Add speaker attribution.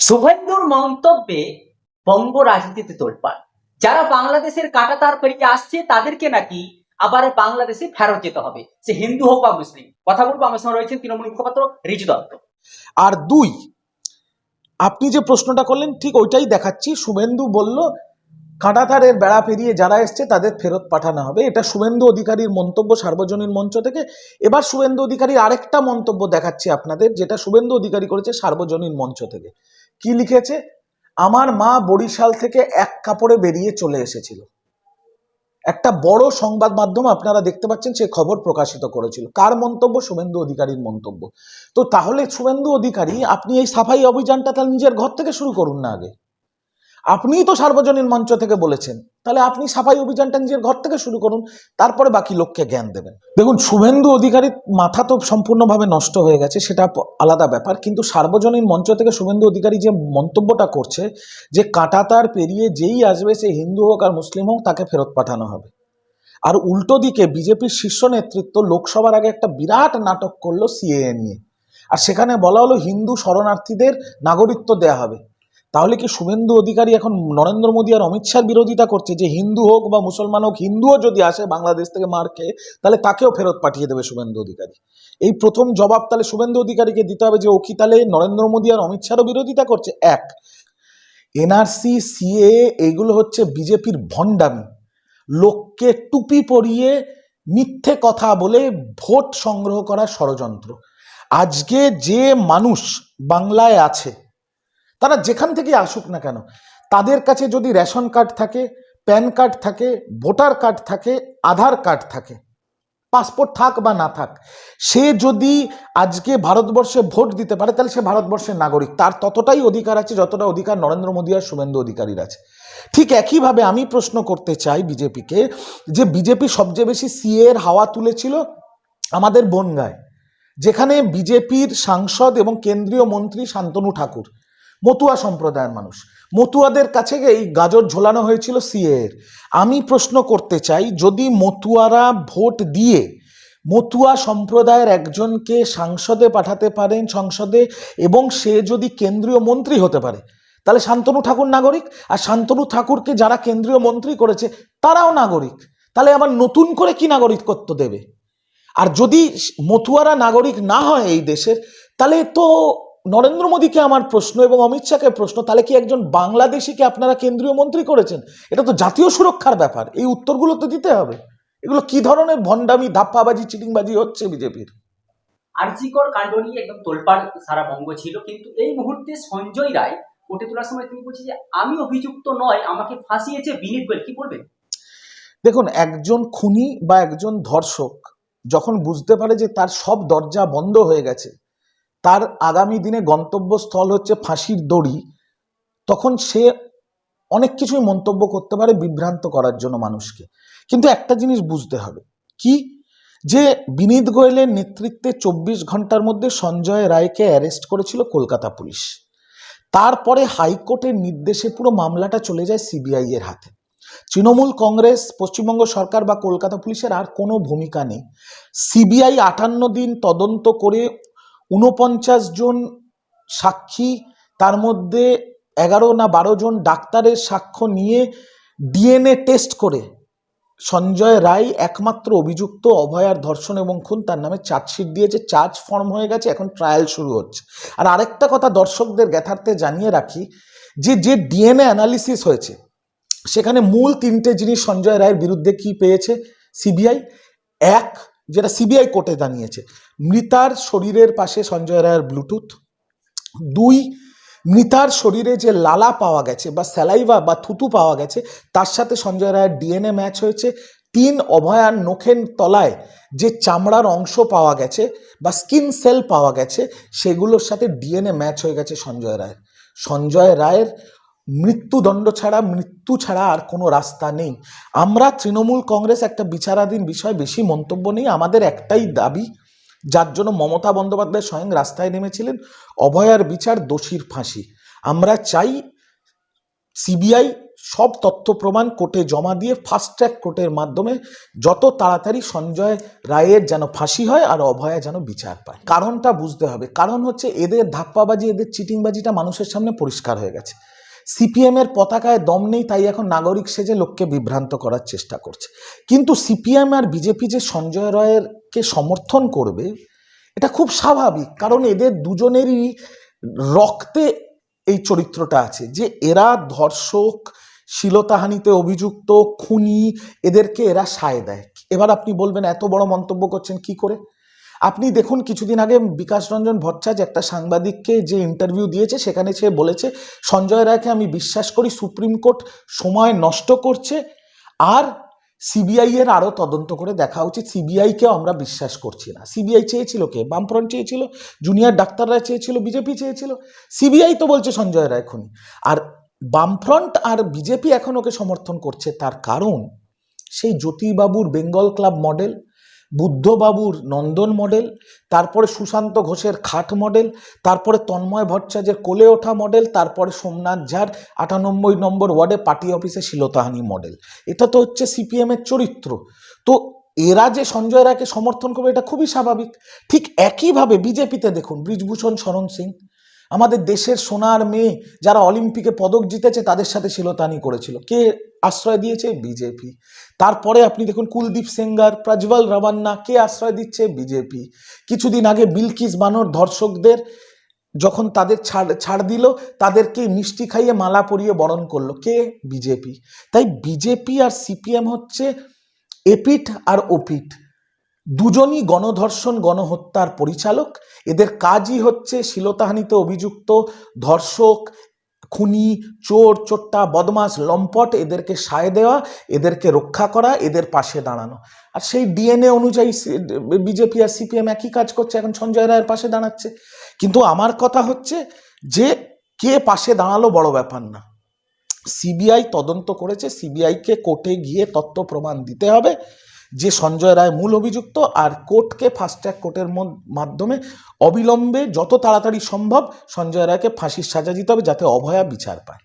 Speaker 1: শুভেন্দুর মন্তব্যে বঙ্গ রাজনীতিতে তোলপাড়। যারা বাংলাদেশের কাটাতার পেরিয়ে আসছে, তাদেরকে নাকি আবার বাংলাদেশে ফেরত যেতে হবে। সে হিন্দু হোক বা মুসলিম, কথা বলব, আমার সঙ্গে রয়েছেন তৃণমূল মুখপাত্র রিজু দত্ত।
Speaker 2: আর দুই, আপনি যে প্রশ্নটা করলেন, ঠিক ওইটাই দেখাচ্ছি। শুভেন্দু বলল, কাঁটাতারের বেড়া পেরিয়ে যারা এসছে, তাদের ফেরত পাঠানো হবে। এটা শুভেন্দু অধিকারীর মন্তব্য সার্বজনীন মঞ্চ থেকে। এবার শুভেন্দু অধিকারীর আরেকটা মন্তব্য দেখাচ্ছি আপনাদের, যেটা শুভেন্দু অধিকারী করেছে সার্বজনীন মঞ্চ থেকে। কি লিখেছে? আমার মা বরিশাল থেকে এক কাপড়ে বেরিয়ে চলে এসেছিল। একটা বড় সংবাদ মাধ্যম আপনারা দেখতে পাচ্ছেন, সে খবর প্রকাশিত করেছিল। কার মন্তব্য? শুভেন্দু অধিকারীর মন্তব্য। তো তাহলে শুভেন্দু অধিকারী, আপনি এই সাফাই অভিযানটা তাহলে নিজের ঘর থেকে শুরু করুন না আগে। আপনিই তো সার্বজনীন মঞ্চ থেকে বলেছেন। তাহলে আপনি সাফাই অভিযানটা নিজের ঘর থেকে শুরু করুন, তারপরে বাকি লোককে জ্ঞান দেবেন। দেখুন, শুভেন্দু অধিকারীর মাথা তো সম্পূর্ণভাবে নষ্ট হয়ে গেছে, সেটা আলাদা ব্যাপার। কিন্তু সার্বজনীন মঞ্চ থেকে শুভেন্দু অধিকারী যে মন্তব্যটা করছে, যে কাঁটাতার পেরিয়ে যেই আসবে, সে হিন্দু হোক আর মুসলিম হোক, তাকে ফেরত পাঠানো হবে। আর উল্টো দিকে বিজেপির শীর্ষ নেতৃত্ব লোকসভার আগে একটা বিরাট নাটক করল সিএএ নিয়ে। আর সেখানে বলা হলো, হিন্দু শরণার্থীদের নাগরিকত্ব দেয়া হবে। তাহলে কি শুভেন্দু অধিকারী এখন নরেন্দ্র মোদী আর অমিত শাহর বিরোধিতা করছে? যে হিন্দু হোক বা মুসলমান হোক, হিন্দুও যদি আসে বাংলাদেশ থেকে মার খেয়ে, তাহলে তাকেও ফেরত পাঠিয়ে দেবে শুভেন্দু অধিকারী। এই প্রথম জবাব তাহলে শুভেন্দু অধিকারীকে দিতে হবে যে, ও কি তাহলে নরেন্দ্র মোদী আর অমিত শাহরও বিরোধিতা করছে? এক। এনআরসি, সিএ, এগুলো হচ্ছে বিজেপির ভণ্ডামি। লোককে টুপি পরিয়ে মিথ্যে কথা বলে ভোট সংগ্রহ করার ষড়যন্ত্র। আজকে যে মানুষ বাংলায় আছে তারা যেখান থেকে আসুক না কেন, তাদের কাছে যদি রেশন কার্ড থাকে, প্যান কার্ড থাকে, ভোটার কার্ড থাকে, আধার কার্ড থাকে, পাসপোর্ট থাক বা না থাক, সে যদি আজকে ভারতবর্ষে ভোট দিতে পারে, তাহলে সে ভারতবর্ষের নাগরিক। তার ততটাই অধিকার আছে যতটা অধিকার নরেন্দ্র মোদী আর শুভেন্দু অধিকারীর আছে। ঠিক একইভাবে আমি প্রশ্ন করতে চাই বিজেপিকে যে বিজেপি সবচেয়ে বেশি সিএ এর হাওয়া তুলেছিল আমাদের বনগায়, যেখানে বিজেপির সাংসদ এবং কেন্দ্রীয় মন্ত্রী শান্তনু ঠাকুর। মতুয়া সম্প্রদায়ের মানুষ। মতুয়াদের কাছে এই গাজর ঝোলানো হয়েছিল সিএ এর। আমি প্রশ্ন করতে চাই, যদি মতুয়ারা ভোট দিয়ে মতুয়া সম্প্রদায়ের একজনকে সাংসদে পাঠাতে পারেন সংসদে এবং সে যদি কেন্দ্রীয় মন্ত্রী হতে পারে, তাহলে শান্তনু ঠাকুর নাগরিক? আর শান্তনু ঠাকুরকে যারা কেন্দ্রীয় মন্ত্রী করেছে, তারাও নাগরিক? তাহলে আবার নতুন করে কি নাগরিকত্ব দেবে? আর যদি মতুয়ারা নাগরিক না হয় এই দেশের, তাহলে তো নরেন্দ্র মোদীকে আমার প্রশ্ন এবং অমিত শাহকে প্রশ্ন তাহলে কি একজন বাংলাদেশিকে আপনারা কেন্দ্রীয় মন্ত্রী করেছেন? এটা তো জাতীয় সুরক্ষার ব্যাপার এই উত্তরগুলো তো দিতে হবে। এগুলো কি ধরনের ভণ্ডামি ধাপ্পাবাজি চিটিংবাজি হচ্ছে বিজেপির?
Speaker 1: আরজিকর কাণ্ড নিয়ে একদম তোলপাড় সারা বঙ্গ ছিল কিন্তু এই মুহূর্তে সঞ্জয় রায় কোর্টে তোলার সময় তিনি বলছে যে আমি অভিযুক্ত নয় আমাকে ফাঁসিয়েছে বিনীত গোয়েল। কি বলবেন?
Speaker 2: দেখুন একজন খুনি বা একজন ধর্ষক যখন বুঝতে পারে যে তার সব দরজা বন্ধ হয়ে গেছে তার আগামী দিনে গন্তব্যস্থল হচ্ছে ফাঁসির দড়ি। তখন সে অনেক কিছুই মন্তব্য করতে পারে বিভ্রান্ত করার জন্য মানুষকে। কিন্তু একটা জিনিস বুঝতে হবে, কি? যে বিনীত গোয়েলের নেতৃত্বে চব্বিশ ঘণ্টার মধ্যে সঞ্জয় রায়কে অ্যারেস্ট করেছিল কলকাতা পুলিশ। তারপরে হাইকোর্টের নির্দেশে পুরো মামলাটা চলে যায় সিবিআই এর হাতে। তৃণমূল কংগ্রেস, পশ্চিমবঙ্গ সরকার বা কলকাতা পুলিশের আর কোনো ভূমিকা নেই। সিবিআই আটান্ন দিন তদন্ত করে উনপঞ্চাশ জন সাক্ষী, তার মধ্যে এগারো না বারো জন ডাক্তারের সাক্ষ্য নিয়ে ডিএনএ টেস্ট করে। সঞ্জয় রায় একমাত্র অভিযুক্ত, অভয়ার ধর্ষণ এবং খুন, তার নামে চার্জশিট দিয়েছে, চার্জ ফর্ম হয়ে গেছে, এখন ট্রায়াল শুরু হচ্ছে। আর আরেকটা কথা দর্শকদের জ্ঞাতার্থে জানিয়ে রাখি, যে যে ডিএনএ অ্যানালিসিস হয়েছে, সেখানে মূল তিনটে জিনিস সঞ্জয় রায়ের বিরুদ্ধে কি পেয়েছে? সিবিআই। এক যেটা সিবিআই কোর্টে জানিয়েছে। মৃতার শরীরের পাশে সঞ্জয় রায়ের ব্লুটুথ। দুই, মৃতার শরীরে যে লালা পাওয়া গেছে বা স্যালাইভা বা থুতু পাওয়া গেছে, তার সাথে সঞ্জয় রায়ের ডিএনএ ম্যাচ হয়েছে। তিন অভয়ার নখের তলায় যে চামড়ার অংশ পাওয়া গেছে বা স্কিন সেল পাওয়া গেছে, সেগুলোর সাথে ডিএনএ ম্যাচ হয়ে গেছে সঞ্জয় রায়ের। সঞ্জয় রায়ের মৃত্যুদণ্ড ছাড়া, মৃত্যু ছাড়া আর কোনো রাস্তা নেই। আমরা তৃণমূল কংগ্রেস একটা বিচারাধীন বিষয়, বেশি মন্তব্য নেই। আমাদের একটাই দাবি, যার জন্য মমতা বন্দ্যোপাধ্যায় স্বয়ং রাস্তায় নেমেছিলেন অভয়ার বিচার দোষীর ফাঁসি। আমরা চাই সিবিআই সব তথ্য প্রমাণ, কোর্টে জমা দিয়ে ফাস্ট ট্র্যাক কোর্টের মাধ্যমে যত তাড়াতাড়ি সঞ্জয় রায়ের যেন ফাঁসি হয় আর অভয়া যেন বিচার পায়। কারণটা বুঝতে হবে। কারণ হচ্ছে এদের ধাপ্পাবাজি, এদের চিটিংবাজিটা মানুষের সামনে পরিষ্কার হয়ে গেছে। সিপিএম এর পতাকায় দম নেই, তাই এখন নাগরিক সেজে লোককে বিভ্রান্ত করার চেষ্টা করছে। কিন্তু সিপিএম আর বিজেপি যে সঞ্জয় রায়েরকে সমর্থন করবে, এটা খুব স্বাভাবিক, কারণ এদের দুজনেরই রক্তে এই চরিত্রটা আছে। যে এরা ধর্ষক, শিলতাহানিতে অভিযুক্ত, খুনি, এদেরকে এরা সায় দেয়। এবার আপনি বলবেন, এত বড় মন্তব্য করছেন কি করে? আপনি দেখুন, কিছুদিন আগে বিকাশ রঞ্জন ভট্টাচার্য একটা সাংবাদিককে যে ইন্টারভিউ দিয়েছে, সেখানে সে বলেছে, সঞ্জয় রায়কে আমি বিশ্বাস করি সুপ্রিম কোর্ট সময় নষ্ট করছে আর সিবিআই এর আরও তদন্ত করে দেখা উচিত। সিবিআইকেও আমরা বিশ্বাস করছি না। সিবিআই চেয়েছিল কে? বামফ্রন্ট চেয়েছিল? জুনিয়র ডাক্তাররা চেয়েছিল? বিজেপি চেয়েছিল? সিবিআই তো বলছে সঞ্জয় রায় খুনি। আর বামফ্রন্ট আর বিজেপি এখন ওকে সমর্থন করছে, তার কারণ সেই জ্যোতিবাবুর বেঙ্গল ক্লাব মডেল বুদ্ধবাবুর নন্দন মডেল, তারপরে সুশান্ত ঘোষের খাট মডেল, তারপরে তন্ময় ভট্টাচার্যের কোলে ওঠা মডেল, তারপরে সোমনাথ ঝার আটানব্বই নম্বর ওয়ার্ডে পার্টি অফিসে শিলতাহানি মডেল। এটা তো হচ্ছে সিপিএমের চরিত্র। তো এরা যে সঞ্জয় রায়কে সমর্থন করবে, এটা খুবই স্বাভাবিক। ঠিক একইভাবে বিজেপিতে দেখুন, ব্রিজভূষণ শরণ সিং আমাদের দেশের সোনার মেয়ে যারা অলিম্পিকে পদক জিতেছে, তাদের সাথে শিলতানি করেছিল। কে আশ্রয় দিয়েছে? বিজেপি। তারপরে আপনি দেখুন কুলদীপ সেঙ্গার, প্রজ্বল রাবান্না, কে আশ্রয় দিচ্ছে? বিজেপি। কিছুদিন আগে বিলকিস বানর ধর্ষকদের যখন তাদের ছাড় ছাড় দিল, তাদেরকে মিষ্টি খাইয়ে মালা পরিয়ে বরণ করল। কে? বিজেপি। তাই বিজেপি আর সিপিএম হচ্ছে এপিঠ আর ওপিঠ। দুজনই গণধর্ষণ, গণহত্যার পরিচালক। এদের কাজই হচ্ছে শিলতাহানিতে অভিযুক্ত ধর্ষক, খুনি, চোর, চোট্টা বদমাস লম্পট এদেরকে সায় দেওয়া, এদেরকে রক্ষা করা, এদের পাশে দাঁড়ানো। আর সেই ডিএনএ অনুযায়ী বিজেপি আর সিপিএম একই কাজ করছে, এখন সঞ্জয় রায়ের পাশে দাঁড়াচ্ছে। কিন্তু আমার কথা হচ্ছে যে কে পাশে দাঁড়াল বড় ব্যাপার না। সিবিআই তদন্ত করেছে, সিবিআইকে কোর্টে গিয়ে তথ্য প্রমাণ দিতে হবে। যে সঞ্জয় রায় মূল অভিযুক্ত আর কোর্টকে ফাস্ট কোর্টের মাধ্যমে অবিলম্বে যত তাড়াতাড়ি সম্ভব সঞ্জয় রায়কে ফাঁসির সাজা দিতে হবে যাতে অভয়া বিচার পায়।